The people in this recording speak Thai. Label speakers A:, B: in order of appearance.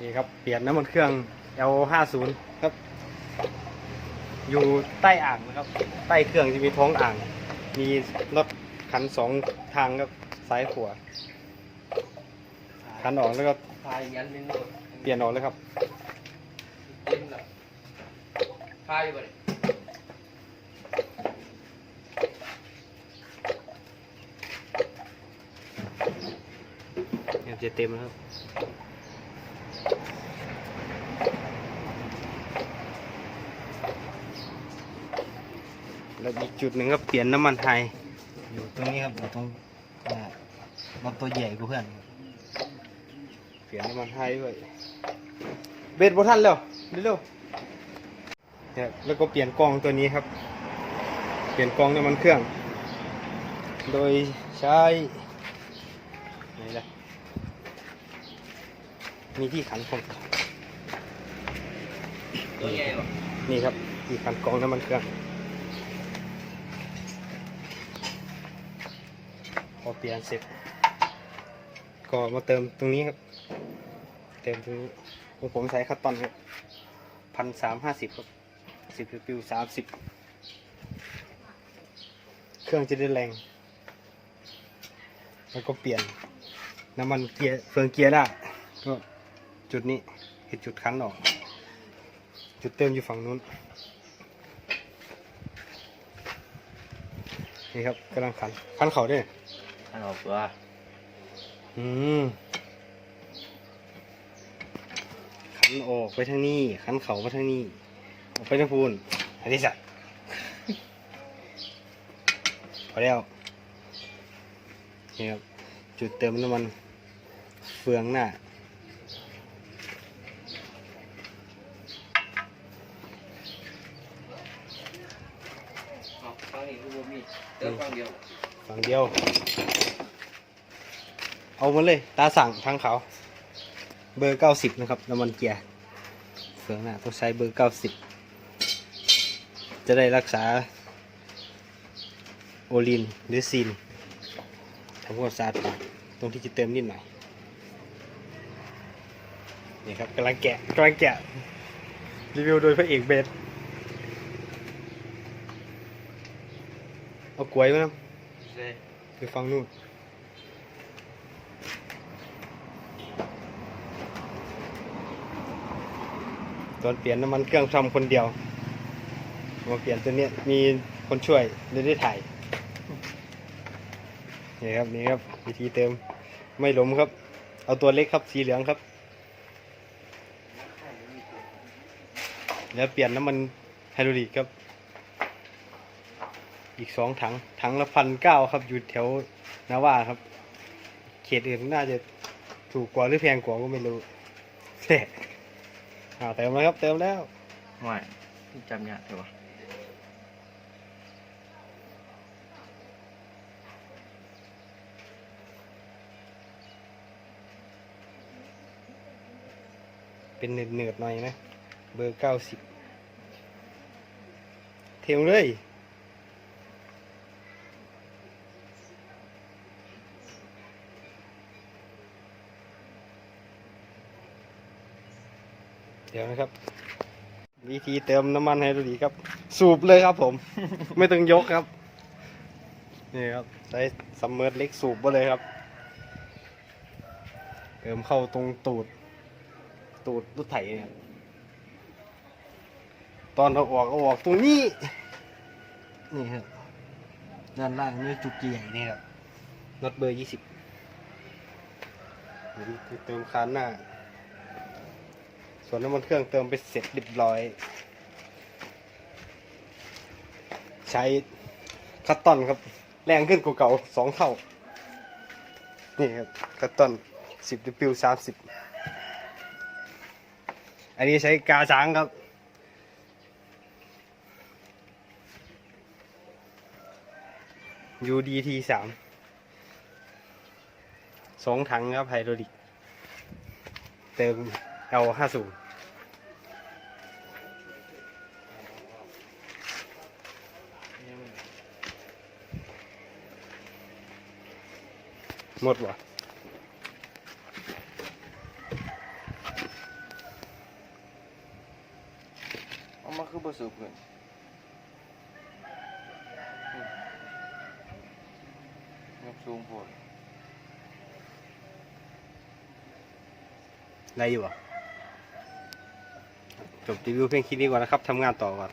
A: นี่ครับ เปลี่ยนน้ำมันเครื่อง L50 ครับ อยู่ใต้อ่างนะครับ ใต้เครื่องจะมีท้องอ่าง มีรถขันสองทางครับซ้ายขวาขันออกแล้วก็
B: พายยันเป็นโนด
A: เปลี่ยนออกเลยครับ
B: เต็มแล้วพายอยู่บ่เนี่ย
A: เนี่ยจะเต็มแล้วครับ แล้วอีก จุดหนึ่งก็เปลี่ยนน้ำมันไทย อยู่ตรงนี้ครับอยู่ตรงอ่ารถตัวใหญ่กว่าเพื่อนครับเปลี่ยนน้ำมันไทยด้วยเบรดบทันแล้วเร็วๆเนี่ยแล้วก็เปลี่ยนกล้องตัวนี้ครับ เปลี่ยนกล้องน้ำมันเครื่อง โดยใช้ไหนล่ะมีที่ขันของ
B: ตัวใหญ่บ่
A: นี่ครับที่ขันกรองน้ำมันเครื่อง พอเปลี่ยนเสร็จ ก็มาเติมตรงนี้ครับ เติมตรงนี้ของผมใช้คัตตอนครับพันสามห้าสิบครับสิบปิวสามสิบเครื่องจะได้แรง แล้วก็เปลี่ยนน้ำมันเกียร์เฟืองเกียร์ได้ก็จุดนี้คือจุดคันออก จุดเติมอยู่ฝั่งนู้น นี่ครับกำลังขันขันเขาด้วย
B: อันออกตัว
A: อืมขันออกไปทางนี้ขันเขาไปทางนี้ออกไปทางพูนอันนี้สัตว์พอแล้วนี่ครับจุดเติมน้ำมันเฟืองหน้า
B: ออกฟังนี่คือบ่มีเติมฟังเดียว
A: ฝั่งเดียว เอามาเลย ตาสั่งทางเขา เบอร์เก้าสิบนะครับน้ำมันเกียร์เฟืองหน้าต้องใช้เบอร์เก้าสิบจะได้รักษา โอลินหรือซีนทำความสะอาดปากตรงที่จะเติมนิดหน่อยนี่ครับกำลังแกะกำลังแกะ รีวิวโดยพระเอกเบสเอากล้วยมานะ
B: ใช่
A: ไปฟังนู่นตอนเปลี่ยนน้ำมันเครื่องทำคนเดียวมาเปลี่ยนตัวเนี้ยมีคนช่วยเลยได้ถ่ายนี่ครับนี่ครับวิธีเติมไม่หลมครับ เอาตัวเล็กครับสีเหลืองครับ แล้วเปลี่ยนน้ำมันไฮดรอลิกครับ อีกสองถัง ถังละพันเก้าครับ อยู่แถวนาว่าครับ เขตอื่นน่าจะถูกกว่าหรือแพงกว่าก็ไม่รู้แต่อ่าเติมแล้วครับ เติมแล้ว
B: ไม่จำยากเลยวะ
A: เป็นเนืดเนืดๆหน่อยนะ เบอร์เก้าสิบเทมเลย เดี๋ยวนะครับ วิธีเติมน้ำมันไฮดรอลิกครับ สูบเลยครับผม ไม่ต้องยกครับ นี่ครับใช้ซัมเมอร์เล็กสูบไปเลยครับ เติมเข้าตรงตูด ตูดรถไถเนี่ยตอนเอาออกเอออกตรงนี้ นี่ครับด้านล่างนี่จุกใหญ่นี่ครับน็อตเบอร์ยี่สิบเติมคานหน้า ส่วนน้ำมันเครื่องเติมไปเสร็จเรียบร้อย ใช้คัตตอนครับ แรงขึ้นกว่าเก่าสองเท่า นี่ครับคัตตอนสิบดิปิวสามสิบอันนี้ใช้กาช้างครับ UDT สามสองถังครับไฮโดรลิก เติม L ห้าสู หมดว่ะเอามา
B: คือบสูบเพื่อนบสูงพอด
A: ไรอยู่อะจบรีวิวเพียงคลิปนี้ก่อนนะครับทำงานต่อก่อน